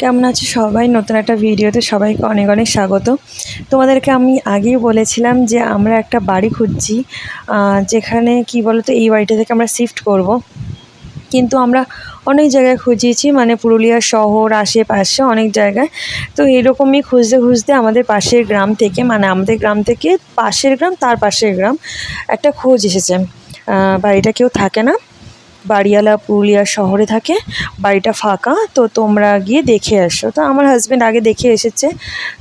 কেমন আছে সবাই? নতুন একটা ভিডিওতে সবাইকে অনেক অনেক স্বাগত। তোমাদেরকে আমি আগেই বলেছিলাম যে আমরা একটা বাড়ি খুঁজছি যেখানে কি বলতো, এই বাড়িটা থেকে আমরা শিফট করব। কিন্তু আমরা অনেক জায়গায় খুঁজিয়েছি মানে পুরুলিয়া শহর, আশেপাশে অনেক জায়গায়। তো এরকমই খুঁজতে খুঁজতে আমাদের পাশের গ্রাম থেকে মানে আমাদের গ্রাম থেকে পাশের গ্রাম, তার পাশের গ্রাম একটা খোঁজ এসেছে। বাড়িটা কেউ থাকে না। বাড়িওয়ালা পুরুলিয়া শহরে থাকে, বাড়িটা ফাঁকা, তো তোমরা গিয়ে দেখে আসো। তো আমার হাজব্যান্ড আগে দেখে এসেছে,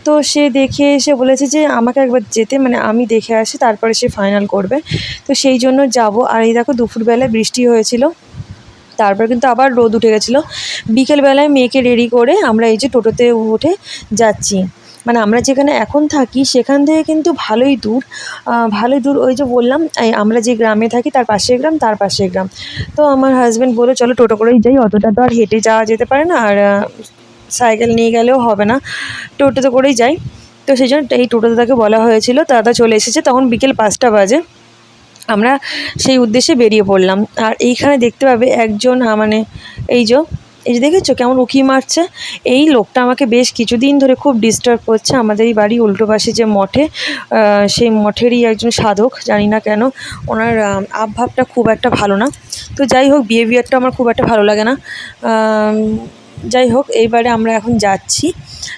তো সে দেখে এসে বলেছে যে আমাকে একবার যেতে মানে আমি দেখে আসি, তারপরে সে ফাইনাল করবে। তো সেই জন্য যাব। আর এই দেখো দুপুরবেলায় বৃষ্টি হয়েছিল, তারপর কিন্তু আবার রোদ উঠে গেছিল। বিকেলবেলায় মেয়েকে রেডি করে আমরা এই যে টোটোতে উঠে যাচ্ছি। মানে আমরা যেখানে এখন থাকি, সেখান থেকে কিন্তু ভালোই দূর। ভালোই দূর ওই যে বললাম আমরা যে গ্রামে থাকি, তার পাশের গ্রাম, তার পাশের গ্রাম। তো আমার হাজব্যান্ড বলল, চলো টোটো করেই যাই, অতটা তো আর হেঁটে যাওয়া যেতে পারে না, আর সাইকেল নিয়ে গেলেও হবে না। টোটোতে করেই যাই। তো সেই জন্য এই টোটোতে তাকে বলা হয়েছিল, দাদা চলে এসেছে, তখন বিকেল পাঁচটা বাজে। আমরা সেই উদ্দেশ্যে বেরিয়ে পড়লাম। আর এইখানে দেখতে পাবে একজন মানে এই যে এই যে দেখেছ কেমন উকি মারছে? এই লোকটা আমাকে বেশ কিছুদিন ধরে খুব ডিস্টার্ব করছে। আমাদের এই বাড়ি উল্টো পাশে যে মঠে সেই মঠেরই একজন সাধক, জানি না কেন, ওনার আবভাবটা খুব একটা ভালো না। তো যাই হোক বিহেভিয়ারটা আমার খুব একটা ভালো লাগে না। যাই হোক, এইবারে আমরা এখন যাচ্ছি।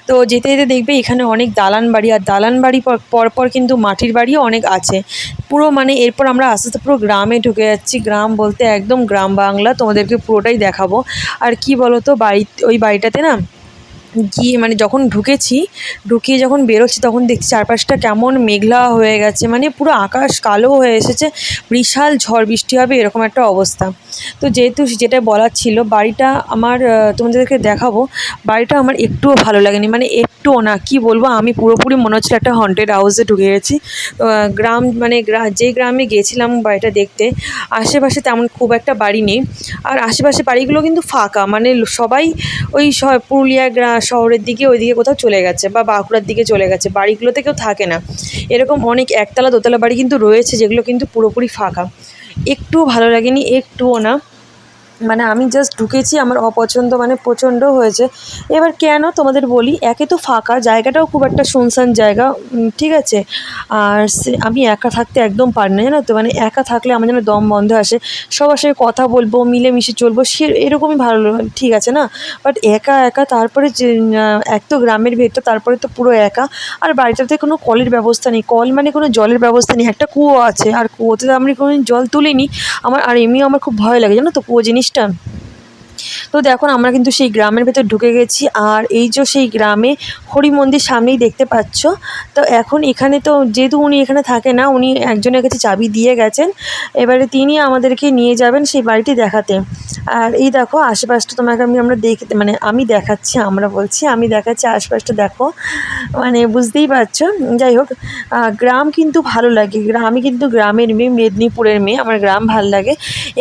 তো যেতে যেতে দেখবে এখানে অনেক দালান বাড়ি, আর দালান বাড়ি পর পর পর কিন্তু মাটির বাড়িও অনেক আছে। পুরো মানে এরপর আমরা আস্তে আস্তে পুরো গ্রামে ঢুকে যাচ্ছি। গ্রাম বলতে একদম গ্রাম বাংলা, তোমাদেরকে পুরোটাই দেখাবো। আর কি বলো তো বাড়ি ওই বাড়িটাতে না গিয়ে মানে যখন ঢুকেছি, ঢুকিয়ে যখন বেরোচ্ছি তখন দেখছি চারপাশটা কেমন মেঘলা হয়ে গেছে মানে পুরো আকাশ কালো হয়ে এসেছে, বিশাল ঝড় বৃষ্টি হবে এরকম একটা অবস্থা। তো যেহেতু যেটা বলার ছিল, বাড়িটা আমার তোমাদেরকে দেখাবো, বাড়িটা আমার একটুও ভালো লাগেনি মানে একটুও না, কি বলব, আমি পুরোপুরি মনে হচ্ছিল একটা হন্টেড হাউসে ঢুকে গেছি। গ্রাম মানে যে গ্রামে গেছিলাম বাড়িটা দেখতে, আশেপাশে তেমন খুব একটা বাড়ি নেই। আর আশেপাশে বাড়িগুলো কিন্তু ফাঁকা মানে সবাই ওই পুরুলিয়া গ্রা শহরের দিকে, ওইদিকে কোথাও চলে গেছে বা বাঁকুড়ার দিকে চলে গেছে। বাড়িগুলোতে কেউ থাকে না। এরকম অনেক একতলা, দোতলা বাড়ি কিন্তু রয়েছে, যেগুলো কিন্তু পুরোপুরি ফাঁকা। একটুও ভালো লাগেনি, একটুও না। মানে আমি জাস্ট ঢুকেছি, আমার অপছন্দ মানে প্রচণ্ড হয়েছে। এবার কেন তোমাদের বলি, একে তো ফাঁকা, জায়গাটাও খুব একটা শুনশান জায়গা ঠিক আছে? আর আমি একা থাকতে একদম পারি না, জানো তো? মানে একা থাকলে আমার যেন দম বন্ধ আসে, সবার সাথে কথা বলব, মিলেমিশে চলবো, সে, এরকমই ভালো ঠিক আছে না? বাট একা একা, তারপরে যে এক তো গ্রামের ভেতর, তারপরে তো পুরো একা। আর বাড়িটাতে কোনো কলের ব্যবস্থা নেই, কল মানে কোনো জলের ব্যবস্থা নেই, একটা কুয়ো আছে। আর কুয়োতে তো আমি কোনো জল তুলিনি, আমার, আর এমনিও আমার খুব ভয় লাগে, জানো তো? কুয়ো জিনিসটা তো দেখো, আমরা কিন্তু সেই গ্রামের ভেতর ঢুকে গেছি, আর এই যে সেই গ্রামে হরি মন্দির সামনেই দেখতে পাচ্ছ। তো এখন এখানে তো যেহেতু উনি এখানে থাকে না, উনি একজনের কাছে চাবি দিয়ে গেছেন। এবারে তিনি আমাদেরকে নিয়ে যাবেন সেই বাড়িটি দেখাতে। আর এই দেখো, আশেপাশটা তোমাকে আমি, আমরা দেখতে মানে আমি দেখাচ্ছি, আমরা বলছি, আমি দেখাচ্ছি, আশপাশটা দেখো। মানে বুঝতেই পারছ? যাই হোক গ্রাম কিন্তু ভালো লাগে। আমি কিন্তু গ্রামের মেয়ে, মেদিনীপুরের মেয়ে, আমার গ্রাম ভালো লাগে।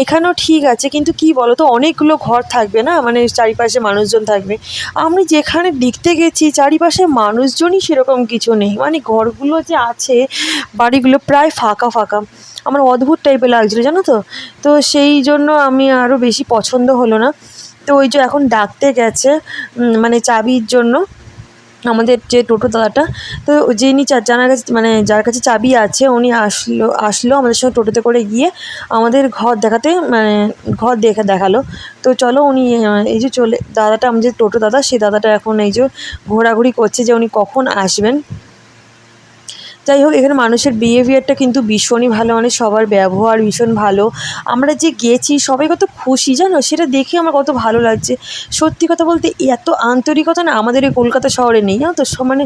এখানেও ঠিক আছে, কিন্তু কি বলো তো অনেকগুলো ঘর থাকবে না? মানে চারিপাশে মানুষজন থাকবে। আমি যেখানে দেখতে গেছি, চারিপাশে মানুষজনই সেরকম কিছু নেই। মানে ঘরগুলো যে আছে, বাড়িগুলো প্রায় ফাঁকা ফাঁকা। আমার অদ্ভুত টাইপের লাগছিল, জানো তো? তো সেই জন্য আমি আরও বেশি পছন্দ হলো না। তো ওই যে এখন ডাকতে গেছে মানে চাবির জন্য আমাদের যে টোটো দাদাটা, তো যিনি জানার কাছে মানে যার কাছে চাবি আছে, উনি আসলো আসলো আমাদের সঙ্গে টোটোতে করে গিয়ে আমাদের ঘর দেখাতে মানে ঘর দেখা দেখাল। তো চলো উনি এই যে চলে, দাদাটা আমাদের টোটো দাদা, সেই দাদাটা এখন এই যে ঘোরাঘুরি করছে যে উনি কখন আসবেন। যাই হোক, এখানে মানুষের বিহেভিয়ারটা কিন্তু ভীষণই ভালো মানে সবার ব্যবহার ভীষণ ভালো। আমরা যে গেছি, সবাই কত খুশি, জানো? সেটা দেখে আমার কত ভালো লাগছে। সত্যি কথা বলতে, এত আন্তরিকতা না আমাদের এই কলকাতা শহরে নেই, জানো তো? মানে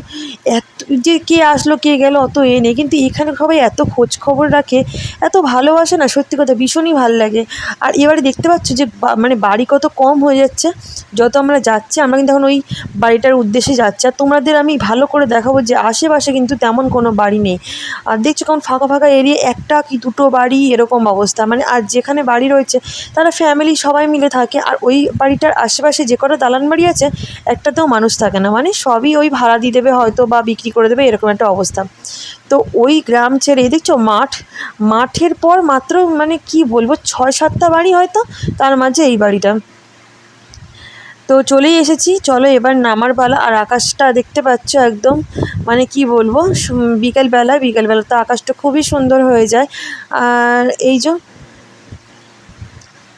এত যে কে আসলো, কে গেল, অত এ নেই। কিন্তু এখানে সবাই এত খোঁজ খবর রাখে, এত ভালোবাসে না, সত্যি কথা ভীষণই ভালো লাগে। আর এবারে দেখতে পাচ্ছ যে মানে বাড়ি কত কম হয়ে যাচ্ছে। যত আমরা যাচ্ছি, আমরা কিন্তু এখন ওই বাড়িটার উদ্দেশ্যে যাচ্ছি। আর তোমাদের আমি ভালো করে দেখাবো যে, আশেপাশে কিন্তু তেমন কোনো বাড়ি নেই আর দেখছ কেমন ফাঁকা ফাঁকা এরিয়া, একটা কি দুটো বাড়ি, এরকম অবস্থা। মানে আর যেখানে বাড়ি রয়েছে, তারা ফ্যামিলি সবাই মিলে থাকে। আর ওই বাড়িটার আশেপাশে যে কটা দালান বাড়ি আছে, একটাতেও মানুষ থাকে না। মানে সবই ওই ভাড়া দিয়ে দেবে হয়তো বা বিক্রি করে দেবে, এরকম একটা অবস্থা। তো ওই গ্রাম ছেড়ে, দেখছ, মাঠ, মাঠের পর মাত্র মানে কি বলব, ছয় সাতটা বাড়ি হয়তো, তার মাঝে এই বাড়িটা। তো চলেই এসেছি। চলো এবার নামার পালা। আর আকাশটা দেখতে পাচ্ছ একদম মানে কি বলব বিকেলবেলা বিকেলবেলা তো আকাশটা খুবই সুন্দর হয়ে যায়। আর এই যে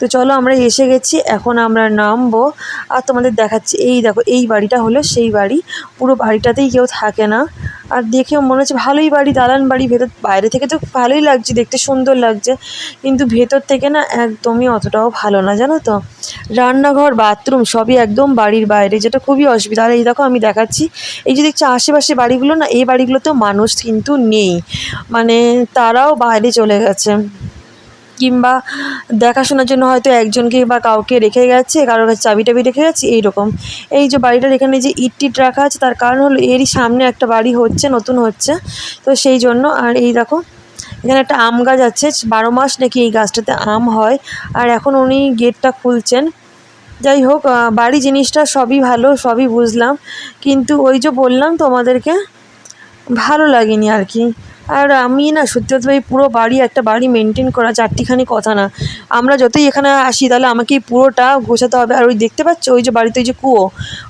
তো চলো আমরা এসে গেছি, এখন আমরা নামবো। আর তোমাদের দেখাচ্ছি, এই দেখো, এই বাড়িটা হলো সেই বাড়ি। পুরো বাড়িটাতেই কেউ থাকে না। আর দেখেও মনে হচ্ছে ভালোই বাড়ি, দালান বাড়ি, ভেতর, বাইরে থেকে তো ভালোই লাগছে, দেখতে সুন্দর লাগছে। কিন্তু ভেতর থেকে না একদমই অতটাও ভালো না, জানো তো? রান্নাঘর, বাথরুম সবই একদম বাড়ির বাইরে, যেটা খুবই অসুবিধা। আর এই দেখো আমি দেখাচ্ছি, এই যে দেখছি আশেপাশে বাড়িগুলো না, এই বাড়িগুলোতেও মানুষ কিন্তু নেই। মানে তারাও বাইরে চলে গেছে। কিংবা দেখাশোনার জন্য হয়তো একজনকে বা কাউকে রেখে গেছে, কারোর কাছে চাবি টাবি রেখে গেছে, এইরকম। এই যে বাড়িটার এখানে যে ইট টিট রাখা আছে, তার কারণ হলো এরই সামনে একটা বাড়ি হচ্ছে, নতুন হচ্ছে। তো সেই জন্য, আর এই দেখো, এখানে একটা আম গাছ আছে, বারো মাস নাকি এই গাছটাতে আম হয়। আর এখন উনি গেটটা খুলছেন। যাই হোক বাড়ি জিনিসটা সবই ভালো, সবই বুঝলাম। কিন্তু ওই যে বললাম তোমাদেরকে, ভালো লাগেনি আর কি। আর আমি না সত্যি কথা পুরো বাড়ি, একটা বাড়ি মেনটেন করা, চারটিখানি কথা না। আমরা যতই এখানে আসি, তাহলে আমাকে পুরোটা গোছাতে হবে। আর ওই দেখতে পাচ্ছ, ওই যে বাড়িতে ওই যে কুয়ো,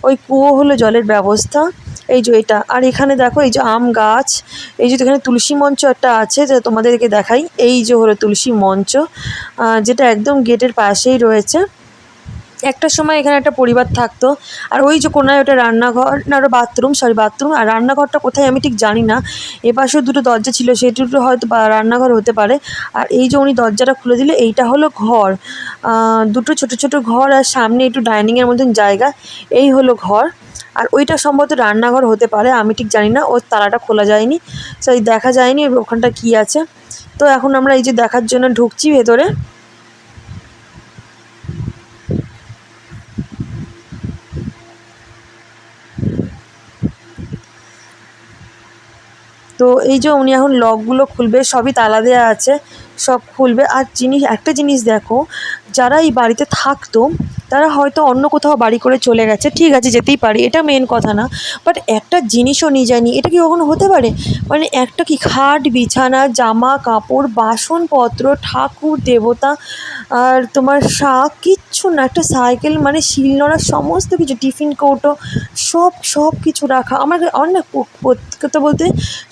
ওই কুয়ো হলো জলের ব্যবস্থা। এই যে এটা। আর এখানে দেখো, এই যে আম গাছ, এই যে এখানে তুলসী মঞ্চ একটা আছে, যে তোমাদেরকে দেখাই। এই যে হলো তুলসী মঞ্চ যেটা একদম গেটের পাশেই রয়েছে। একটা সময় এখানে একটা পরিবার থাকতো, আর ওই যে কোনায় ওটা রান্নাঘর, না ওটা বাথরুম সরি বাথরুম, আর রান্নাঘরটা কোথায় আমি ঠিক জানি না। এপাশেও দুটো দরজা ছিল সেই দুটো হয়তো রান্নাঘর হতে পারে। আর এই যে উনি দরজাটা খুলে দিলে, এইটা হলো ঘর। দুটো ছোট ছোট ঘর, আর সামনে একটু ডাইনিংয়ের মতন জায়গা। এই হলো ঘর। আর ওইটা সম্ভবত রান্নাঘর হতে পারে, আমি ঠিক জানি না, ওর তালাটা খোলা যায়নি। সেই দেখা যায়নি, ওখানটা কী আছে। তো এখন আমরা এই যে দেখার জন্য ঢুকছি ভেতরে। তো এই যে উনি এখন লকগুলো খুলবে, সবই তালা দেওয়া আছে, সব খুলবে। আর জিনিস, একটা জিনিস দেখো, যারা এই বাড়িতে থাকতো তারা হয়তো অন্য কোথাও বাড়ি করে চলে গেছে, ঠিক আছে, যেতেই পারি, এটা মেন কথা না। বাট একটা জিনিসও নিয়ে যায়নি, এটা কি কখনো হতে পারে? মানে একটা কি খাট, বিছানা, জামা, কাপড়, বাসনপত্র, ঠাকুর, দেবতা, আর তোমার শাক, কিচ্ছু না, একটা সাইকেল মানে শিলনোড়া সমস্ত কিছু, টিফিন কৌটো, সব সব কিছু রাখা। আমার অনেক কথা বলতে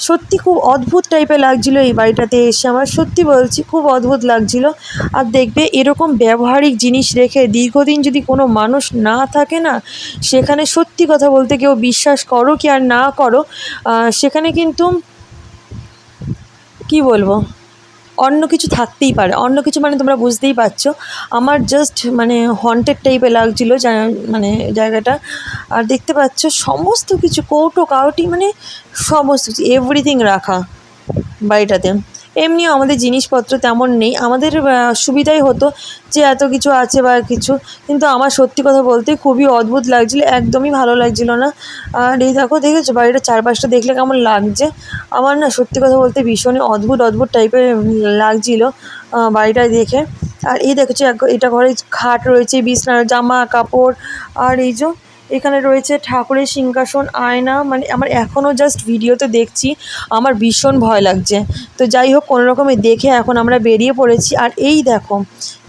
সত্যি খুব অদ্ভুত টাইপের লাগছিল এই বাড়িটাতে এসে। আমার সত্যি বলছি, খুব অদ্ভুত লাগছিল। আর দেখবে এরকম ব্যবহারিক জিনিস রেখে দীর্ঘদিন যদি কোনো মানুষ না থাকে না, সেখানে সত্যি কথা বলতে কেউ বিশ্বাস করো কি আর না করো সেখানে কিন্তু কি বলব? অন্য কিছু থাকতেই পারে। অন্য কিছু মানে তোমরা বুঝতেই পারছ। আমার জাস্ট মানে হন্টেড টাইপে লাগছিল মানে জায়গাটা। আর দেখতে পাচ্ছ সমস্ত কিছু কৌটো, কাউটি মানে সমস্ত কিছু এভরিথিং রাখা বাড়িটাতে। এমনিও আমাদের জিনিসপত্র তেমন নেই। আমাদের সুবিধাই হতো যে এত কিছু আছে বা কিছু। কিন্তু আমার সত্যি কথা বলতে খুবই অদ্ভুত লাগছিল, একদমই ভালো লাগছিল না। আর এই দেখো, দেখেছ? বাড়িটার চারপাশটা দেখলে কেমন লাগছে? আমার না সত্যি কথা বলতে ভীষণই অদ্ভুত অদ্ভুত টাইপের লাগছিল বাড়িটা দেখে। আর এই দেখেছ এটা ঘরে খাট রয়েছে বিছনার জামা, কাপড়। আর এই যে এখানে রয়েছে ঠাকুরের সিংহাসন, আয়না মানে আমার এখনও জাস্ট ভিডিওতে দেখছি, আমার ভীষণ ভয় লাগছে। তো যাই হোক, কোনো রকমে দেখে এখন আমরা বেরিয়ে পড়েছি। আর এই দেখো,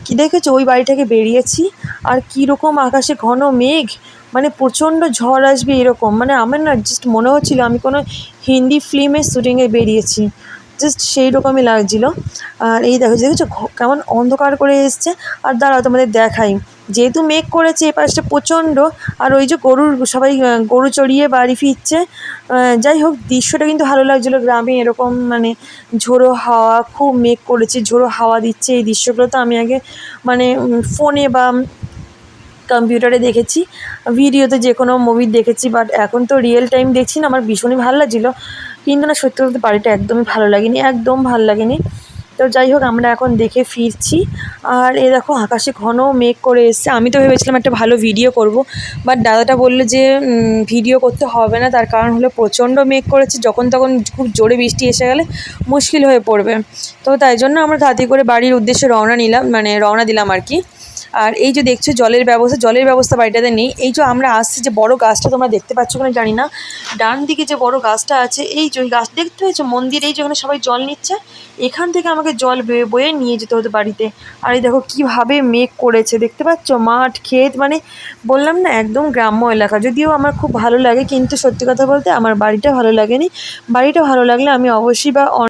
কি দেখেছ? ওই বাড়ি থেকে বেরিয়েছি। আর কীরকম আকাশে ঘন মেঘ মানে প্রচণ্ড ঝড় আসবে এরকম। মানে আমার না জাস্ট মনে হচ্ছিল আমি কোনো হিন্দি ফিল্মের শ্যুটিংয়ে বেরিয়েছি। জাস্ট সেই রকমই লাগছিল। আর এই দেখো, দেখেছ? কেমন অন্ধকার করে এসছে। আর দাঁড়াও, তোমাদের দেখাই। যেহেতু মেঘ করেছে, এ পাশটা প্রচণ্ড। আর ওই যে গরুর, সবাই গরু চড়িয়ে বাড়ি ফিরছে। যাই হোক, দৃশ্যটা কিন্তু ভালো লাগছিল গ্রামে, এরকম মানে ঝোড়ো হাওয়া, খুব মেঘ করেছে, ঝোড়ো হাওয়া দিচ্ছে এই দৃশ্যগুলো তো আমি আগে মানে ফোনে বা কম্পিউটারে দেখেছি। ভিডিওতে যে কোনো মুভি দেখেছি বাট এখন তো রিয়েল টাইম দেখছি না, আমার ভীষণই ভালো লাগছিল। কিন্তু না, সত্যি বলতে বাড়িটা একদমই ভালো লাগেনি, একদম ভালো লাগেনি। তো যাই হোক, আমরা এখন দেখে ফিরছি। আর এ দেখো, আকাশে ঘন মেঘ করে এসছে। আমি তো ভেবেছিলাম একটা ভালো ভিডিও করব বাট দাদাটা বলল যে ভিডিও করতে হবে না। তার কারণ হলো প্রচণ্ড মেঘ করেছে। যখন তখন খুব জোরে বৃষ্টি এসে গেলে মুশকিল হয়ে পড়বে। তো তাই জন্য আমরা তাড়াতাড়ি করে বাড়ির উদ্দেশ্যে রওনা নিলাম মানে রওনা দিলাম আর কি। আর এই যে দেখছ জলের ব্যবস্থা জলের ব্যবস্থা বাড়িটাতে নেই। এই যে আমরা আসছি, যে বড় গাছটা তোমরা দেখতে পাচ্ছ কিনা জানি না। ডান দিকে যে বড় গাছটা আছে, এই যে গাছ, দেখতে পেয়েছ? মন্দির, এই যেখানে সবাই জল নিচ্ছে। এখান থেকে আমাকে জল বয়ে বয়ে নিয়ে যেতে হতো বাড়িতে। আর এই দেখো কীভাবে মেঘ করেছে, দেখতে পাচ্ছ? মাঠ, ক্ষেত মানে বললাম না, একদম গ্রাম্য এলাকা। যদিও আমার খুব ভালো লাগে, কিন্তু সত্যি কথা বলতে আমার বাড়িটা ভালো লাগেনি। বাড়িটা ভালো লাগলে আমি অবশ্যই বা